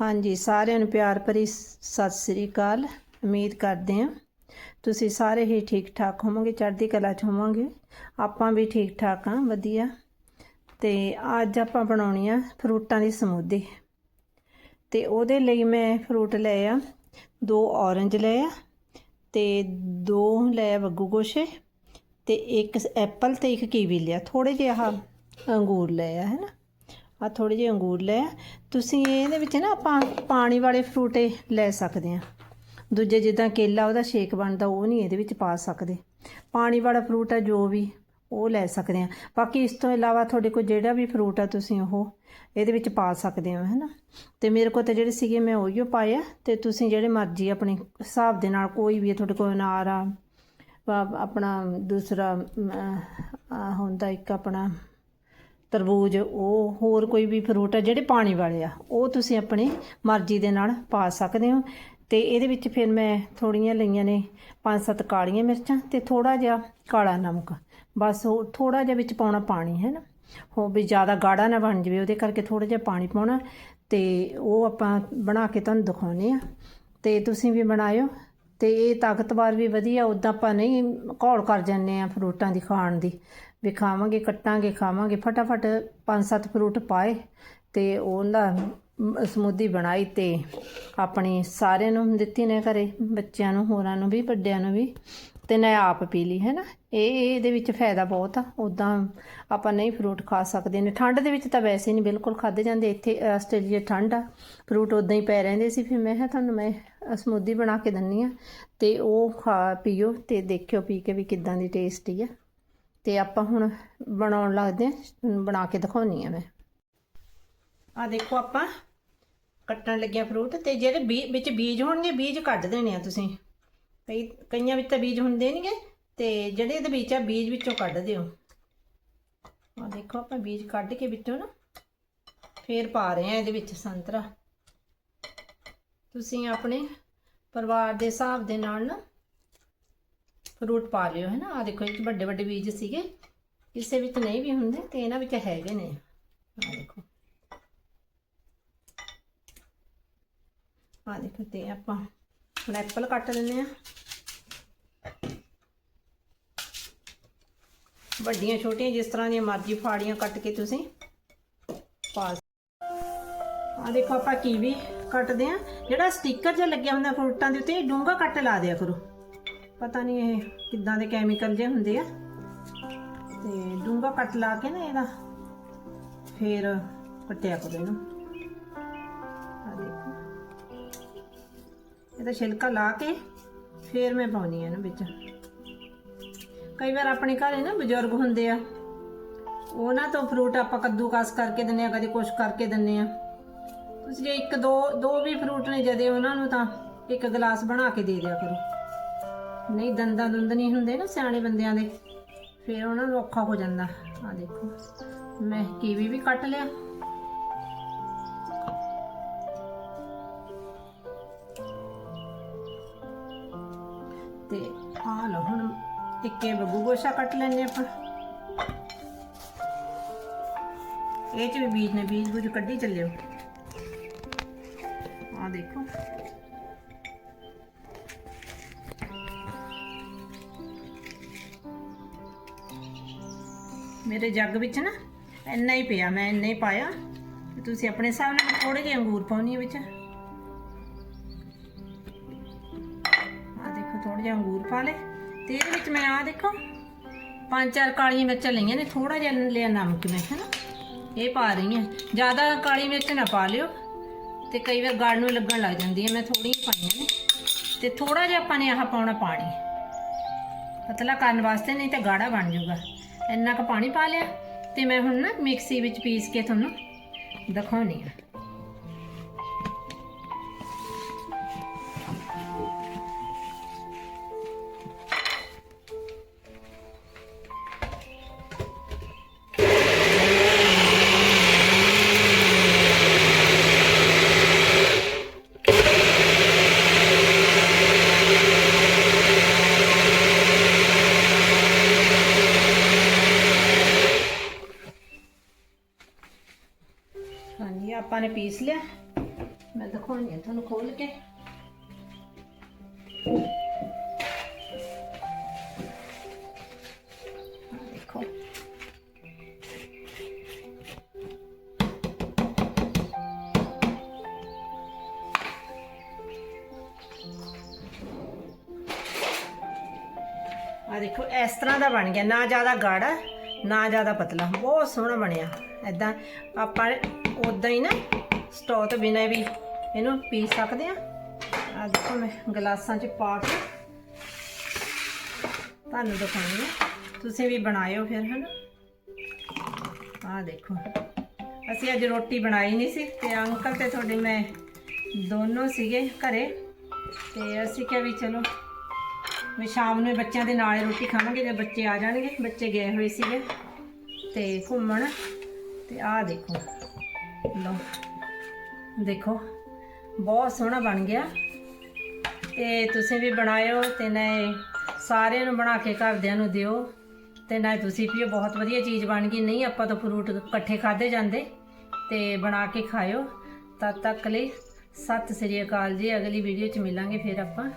ਹਾਂਜੀ ਸਾਰਿਆਂ ਨੂੰ ਪਿਆਰ ਭਰੀ ਸਤਿ ਸ੍ਰੀ ਅਕਾਲ। ਉਮੀਦ ਕਰਦੇ ਹਾਂ ਤੁਸੀਂ ਸਾਰੇ ਹੀ ਠੀਕ ਠਾਕ ਹੋਵੋਗੇ ਚੜ੍ਹਦੀ ਕਲਾ 'ਚ ਹੋਵੋਗੇ। ਆਪਾਂ ਵੀ ਠੀਕ ਠਾਕ ਹਾਂ ਵਧੀਆ। ਤੇ ਅੱਜ ਆਪਾਂ ਬਣਾਉਣੀ ਆ ਫਰੂਟਾਂ ਦੀ ਸਮੂਦੀ। ਤੇ ਉਹਦੇ ਲਈ ਮੈਂ ਫਰੂਟ ਲਏ ਆ ਦੋ ਔਰੰਜ ਲਏ ਆ ਤੇ ਦੋ ਲਏ ਬੱਗੂ ਗੋਸ਼ੇ ਤੇ ਇੱਕ ਐਪਲ ਤੇ ਇੱਕ ਕੀਵੀ ਲਿਆ। ਥੋੜੇ ਜਿਹੇ ਅੰਗੂਰ ਲਏ ਆ ਹੈਨਾ ਆ ਥੋੜੇ ਜਿਹੇ ਅੰਗੂਰ ਲੈ ਤੁਸੀਂ ਇਹਦੇ ਵਿੱਚ ਨਾ ਆਪਾਂ ਪਾਣੀ ਵਾਲੇ ਫਰੂਟੇ ਲੈ ਸਕਦੇ ਆ। ਦੂਜੇ ਜਿੱਦਾਂ ਕੇਲਾ ਉਹਦਾ ਸ਼ੇਕ ਬਣਦਾ, ਉਹ ਨਹੀਂ ਇਹਦੇ ਵਿੱਚ ਪਾ ਸਕਦੇ। ਪਾਣੀ ਵਾਲਾ ਫਰੂਟ ਆ, ਜੋ ਵੀ, ਉਹ ਲੈ ਸਕਦੇ ਆ। ਬਾਕੀ ਇਸ ਤੋਂ ਇਲਾਵਾ ਤੁਹਾਡੇ ਕੋਲ ਜਿਹੜਾ ਵੀ ਫਰੂਟ ਆ, ਤੁਸੀਂ ਉਹ ਇਹਦੇ ਵਿੱਚ ਪਾ ਸਕਦੇ ਹੋ, ਹੈਨਾ? ਤੇ ਮੇਰੇ ਕੋਲ ਤਾਂ ਜਿਹੜੇ ਸੀਗੇ, ਮੈਂ ਉਹੀਓ ਪਾਏ ਆ। ਤੇ ਤੁਸੀਂ ਜਿਹੜੇ ਮਰਜ਼ੀ ਆਪਣੇ ਹਿਸਾਬ ਦੇ ਨਾਲ, ਕੋਈ ਵੀ ਤੁਹਾਡੇ ਕੋਲ ਅਨਾਰ ਆ, ਵਾ- ਆਪਣਾ ਦੂਸਰਾ ਹੁੰਦਾ ਇੱਕ ਆਪਣਾ ਤਰਬੂਜ, ਉਹ ਹੋਰ ਕੋਈ ਵੀ ਫਰੂਟ ਆ ਜਿਹੜੇ ਪਾਣੀ ਵਾਲੇ ਆ, ਉਹ ਤੁਸੀਂ ਆਪਣੀ ਮਰਜ਼ੀ ਦੇ ਨਾਲ ਪਾ ਸਕਦੇ ਹੋ। ਤੇ ਇਹਦੇ ਵਿੱਚ ਫਿਰ ਮੈਂ ਥੋੜੀਆਂ ਲਈਆਂ ਨੇ ਪੰਜ ਸੱਤ ਕਾਲੀਆਂ ਮਿਰਚਾਂ ਤੇ ਥੋੜਾ ਜਿਹਾ ਕਾਲਾ ਨਮਕ। ਬਸ ਉਹ ਥੋੜਾ ਜਿਹਾ ਵਿੱਚ ਪਾਉਣਾ ਪਾਣੀ, ਹੈ ਨਾ? ਹੋ ਵੀ ਜ਼ਿਆਦਾ ਗਾੜਾ ਨਾ ਬਣ ਜਾਵੇ, ਉਹਦੇ ਕਰਕੇ ਥੋੜਾ ਜਿਹਾ ਪਾਣੀ ਪਾਉਣਾ। ਤੇ ਉਹ ਆਪਾਂ ਬਣਾ ਕੇ ਤੁਹਾਨੂੰ ਦਿਖਾਉਨੇ ਆ ਤੇ ਤੁਸੀਂ ਵੀ ਬਣਾਇਓ। ਤੇ ਇਹ ਤਾਕਤਵਰ ਵੀ ਵਧੀਆ, ਉਦਾਂ ਆਪਾਂ ਨਹੀਂ ਘੋਲ ਕਰ ਜਾਂਦੇ ਆ ਫਰੂਟਾਂ ਦੀ ਖਾਣ ਦੀ। ਵੀ ਖਾਵਾਂਗੇ, ਕੱਟਾਂਗੇ, ਖਾਵਾਂਗੇ, ਫਟਾਫਟ ਪੰਜ ਸੱਤ ਫਰੂਟ ਪਾਏ ਤੇ ਉਹਦਾ ਸਮੂਦੀ ਬਣਾਈ ਤੇ ਆਪਣੀ ਸਾਰਿਆਂ ਨੂੰ ਦਿੱਤੀ ਨੇ ਘਰੇ, ਬੱਚਿਆਂ ਨੂੰ, ਹੋਰਾਂ ਨੂੰ ਵੀ, ਵੱਡਿਆਂ ਨੂੰ ਵੀ, ਤੇ ਨਾ ਆਪ ਪੀ ਲਈ ਹੈ ਨਾ ਇਹ ਇਹ ਇਹਦੇ ਵਿੱਚ ਫਾਇਦਾ ਬਹੁਤ ਆ। ਉਦਾਂ ਆਪਾਂ ਨਹੀਂ ਫਰੂਟ ਖਾ ਸਕਦੇ ਨੇ। ਠੰਡ ਦੇ ਵਿੱਚ ਤਾਂ ਵੈਸੇ ਨਹੀਂ ਬਿਲਕੁਲ ਖਾਦੇ ਜਾਂਦੇ। ਇੱਥੇ ਆਸਟ੍ਰੇਲੀਆ ਠੰਡ ਆ। ਫਰੂਟ ਉਦਾਂ ਹੀ ਪੈ ਰਹਿੰਦੇ ਸੀ। ਫਿਰ ਮੈਂ ਕਿਹਾ ਤੁਹਾਨੂੰ ਮੈਂ ਸਮੂਦੀ ਬਣਾ ਕੇ ਦਿੰਨੀ ਆ। ਤੇ ਉਹ ਖਾ, ਪੀਓ ਤੇ ਦੇਖਿਓ ਪੀ ਕੇ ਵੀ ਕਿੱਦਾਂ ਦੀ ਟੇਸਟੀ ਆ। ਤੇ ਆਪਾਂ ਹੁਣ ਬਣਾਉਣ ਲੱਗਦੇ ਆ। ਬਣਾ ਕੇ ਦਿਖਾਉਣੀ ਆ ਮੈਂ। ਆ ਦੇਖੋ ਆਪਾਂ। ਕੱਟਣ ਲੱਗਿਆ ਫਰੂਟ ਤੇ ਜਿਹੜੇ ਬੀ, ਵਿੱਚ ਬੀਜ ਹੋਣਗੇ, ਬੀਜ ਕੱਢ ਦੇਣੇ ਆ ਤੁਸੀਂ। ਕਈ ਕਈਆਂ ਵਿੱਚ ਤਾਂ ਬੀਜ ਹੁੰਦੇ ਨਹੀਂਗੇ ਤੇ ਜਿਹੜੇ ਇਹਦੇ ਵਿੱਚ ਆ, ਬੀਜ ਵਿੱਚੋਂ ਕੱਢ ਦਿਓ। ਆ ਦੇਖੋ ਆਪਾਂ ਬੀਜ ਕੱਢ ਕੇ ਵਿੱਚੋਂ ਨਾ ਫੇਰ ਪਾ ਰਹੇ ਆ ਇਹਦੇ ਵਿੱਚ ਸੰਤਰਾ। ਤੁਸੀਂ ਆਪਣੇ ਪਰਿਵਾਰ ਦੇ ਹਿਸਾਬ ਦੇ ਨਾਲ ਨਾ ਫਰੂਟ ਪਾ ਲਿਓ, ਹੈ ਨਾ? ਆ ਦੇਖੋ, ਇਹ ਵੱਡੇ ਵੱਡੇ ਬੀਜ ਸੀਗੇ। ਕਿਸੇ ਵਿੱਚ ਨਹੀਂ ਵੀ ਹੁੰਦੇ ਤੇ ਇਹਨਾਂ ਵਿੱਚ ਹੈਗੇ ਨੇ। ਆ ਦੇਖੋ। ਆ ਦੇਖੋ ਤੇ ਆਪਾਂ ਹੁਣ ਐਪਲ ਕੱਟ ਲੈਂਦੇ ਆ ਵੱਡੀਆਂ ਛੋਟੀਆਂ ਜਿਸ ਤਰ੍ਹਾਂ ਦੀਆਂ ਮਰਜ਼ੀ ਫਾੜੀਆਂ ਕੱਟ ਕੇ ਤੁਸੀਂ ਪਾ ਆ ਦੇਖੋ ਆਪਾਂ ਕੀਵੀ ਕੱਟਦੇ ਆ ਜਿਹੜਾ ਸਟicker ਜਿਹਾ ਲੱਗਿਆ ਹੁੰਦਾ ਫਰੂਟਾਂ ਦੇ ਉੱਤੇ ਡੂੰਘਾ ਕੱਟ ਲਾ ਦਿਆ ਕਰੋ। ਪਤਾ ਨਹੀਂ ਇਹ ਕਿੱਦਾਂ ਦੇ ਕੈਮੀਕਲ ਜੇ ਹੁੰਦੇ ਆ। ਤੇ ਡੂੰਘਾ ਕੱਟ ਲਾ ਕੇ ਨਾ ਇਹਦਾ, ਫੇਰ ਕੱਟਿਆ ਕਰੋ ਇਹਨੂੰ। ਇਹਦਾ ਛਿਲਕਾ ਲਾ ਕੇ ਫੇਰ ਮੈਂ ਪਾਉਣੀ ਆ ਇਹਨੂੰ ਵਿੱਚ। ਕਈ ਵਾਰ ਆਪਣੇ ਘਰੇ ਨਾ ਬਜ਼ੁਰਗ ਹੁੰਦੇ ਆ, ਉਹਨਾਂ ਤੋਂ ਫਰੂਟ ਆਪਾਂ ਕੱਦੂਕਸ ਕਰਕੇ ਦਿੰਨੇ ਆ, ਕਦੇ ਕੁਛ ਕਰਕੇ ਦਿੰਨੇ ਆ। ਤੁਸੀਂ ਜੇ ਇੱਕ ਦੋ ਦੋ ਵੀ ਫਰੂਟ ਨੇ ਜਦੇ ਉਹਨਾਂ ਨੂੰ ਤਾਂ ਇੱਕ ਗਲਾਸ ਬਣਾ ਕੇ ਦੇ ਦਿਆ ਕਰੋ। ਨਹੀਂ ਦੰਦਾਂ ਦੁੰਦ ਨਹੀਂ ਹੁੰਦੇ ਨਾ ਸਿਆਣੇ ਬੰਦਿਆਂ ਦੇ, ਫਿਰ ਉਹਨਾਂ ਨੂੰ ਔਖਾ ਹੋ ਜਾਂਦਾ। ਆ ਦੇਖੋ, ਮੈਂ ਕੀਵੀ ਵੀ ਕੱਟ ਲਿਆ। ਆ ਹੁਣ ਇੱਕੇ ਬੱਬੂ ਗੋਸ਼ਾ ਕੱਟ ਲੈਣੇ ਆਪਾਂ। ਇਹ ਚ ਵੀ ਬੀਜ ਨੇ, ਬੀਜ ਬੁਜ ਕੱਢੀ ਚੱਲਿਓ। ਆ ਦੇਖੋ। ਮੇਰੇ ਜੱਗ ਵਿੱਚ ਨਾ ਇੰਨਾ ਹੀ ਪਿਆ, ਮੈਂ ਇੰਨਾ ਹੀ ਪਾਇਆ। ਤੁਸੀਂ ਆਪਣੇ ਹਿਸਾਬ ਨਾਲ ਥੋੜੇ ਜਿਹੇ ਅੰਗੂਰ ਪਾਉਣੀ ਵਿੱਚ। ਆ ਦੇਖੋ ਥੋੜੇ ਜਿਹੇ ਅੰਗੂਰ ਪਾ ਲਏ। ਤੇ ਇਹਦੇ ਵਿੱਚ ਮੈਂ ਆ ਦੇਖੋ, ਪੰਜ ਚਾਰ ਕਾਲੀਆਂ ਮਿਰਚਾਂ ਲਈਆਂ ਨੇ ਥੋੜਾ ਜਿਹਾ ਲਿਆ ਨਮਕ ਮੈਂ ਹੈ ਨਾ ਇਹ ਪਾ ਰਹੀ ਹਾਂ। ਜ਼ਿਆਦਾ ਕਾਲੀ ਮਿਰਚ ਨਾ ਪਾ ਲਿਓ ਤੇ ਕਈ ਵਾਰ ਗਾਲ ਨੂੰ ਲੱਗਣ ਲੱਗ ਜਾਂਦੀ ਹੈ, ਮੈਂ ਥੋੜੀਆਂ ਪਾਈਆਂ ਨੇ। ਤੇ ਥੋੜਾ ਜਿਹਾ ਆਪਾਂ ਨੇ ਆਹ ਪਾਉਣਾ ਪਾਣੀ। ਪਤਲਾ ਕਰਨ ਵਾਸਤੇ ਨਹੀਂ ਤਾਂ ਗਾੜਾ ਬਣ ਜਾਊਗਾ। ਇੰਨਾ ਕੁ ਪਾਣੀ ਪਾ ਲਿਆ ਤੇ ਮੈਂ ਹੁਣ ਨਾ ਮਿਕਸੀ ਵਿੱਚ ਪੀਸ ਕੇ ਤੁਹਾਨੂੰ ਦਿਖਾਉਣੀ ਆ। ਨੇ ਪੀਸ ਲਿਆ। ਮੈਂ ਦਿਖਾਉਣੀ ਆ ਤੁਹਾਨੂੰ ਖੋਲ ਕੇ। ਦੇਖੋ। ਆ ਦੇਖੋ, ਇਸ ਤਰ੍ਹਾਂ ਦਾ ਬਣ ਗਿਆ। ਨਾ ਜ਼ਿਆਦਾ ਗਾੜਾ, ਨਾ ਜ਼ਿਆਦਾ ਪਤਲਾ। ਬਹੁਤ ਸੋਹਣਾ ਬਣਿਆ। ਐਦਾਂ ਆਪਾਂ ਉਦਾਂ ਹੀ ਨਾ ਸਟੋਵ ਤੋਂ ਬਿਨਾਂ ਵੀ ਇਹਨੂੰ ਪੀ ਸਕਦੇ ਆ ਆ ਦੇਖੋ ਮੈਂ ਗਲਾਸਾਂ 'ਚ ਪਾ ਕੇ ਤੁਹਾਨੂੰ ਦਿਖਾਉਂਦੀ ਆ ਤੁਸੀਂ ਵੀ ਬਣਾਇਓ ਫਿਰ, ਹਨਾ? ਆ ਦੇਖੋ। ਅਸੀਂ ਅੱਜ ਰੋਟੀ ਬਣਾਈ ਨਹੀਂ ਸੀ ਤੇ ਅੰਕਲ ਤੇ ਤੁਹਾਡੇ ਮੈਂ ਦੋਨੋਂ ਸੀਗੇ ਘਰੇ। ਤੇ ਅਸੀਂ ਕਿਹਾ ਵੀ ਚਲੋ, ਵੀ ਸ਼ਾਮ ਨੂੰ ਬੱਚਿਆਂ ਦੇ ਨਾਲ ਰੋਟੀ ਖਾਵਾਂਗੇ ਜਦ ਬੱਚੇ ਆ ਜਾਣਗੇ। ਬੱਚੇ ਗਏ ਹੋਏ ਸੀਗੇ ਤੇ ਘੁੰਮਣ। ਤੇ ਆਹ ਦੇਖੋ। ਲਓ। ਦੇਖੋ, ਬਹੁਤ ਸੋਹਣਾ ਬਣ ਗਿਆ। ਤੇ ਤੁਸੀਂ ਵੀ ਬਣਾਇਓ ਤੇ ਨਾ ਸਾਰਿਆਂ ਨੂੰ ਬਣਾ ਕੇ ਘਰਦਿਆਂ ਨੂੰ ਦਿਓ ਤੇ ਨਾ ਤੁਸੀਂ ਪੀਓ ਬਹੁਤ ਵਧੀਆ ਚੀਜ਼ ਬਣ ਗਈ। ਨਹੀਂ, ਆਪਾਂ ਤਾਂ ਫਰੂਟ ਇਕੱਠੇ ਖਾਦੇ ਜਾਂਦੇ ਤੇ ਬਣਾ ਕੇ ਖਾਇਓ। ਤਦ ਤੱਕ ਲਈ ਸਤਿ ਸ੍ਰੀ ਅਕਾਲ ਜੀ। ਅਗਲੀ ਵੀਡੀਓ ਚ ਮਿਲਾਂਗੇ ਫਿਰ ਆਪਾਂ।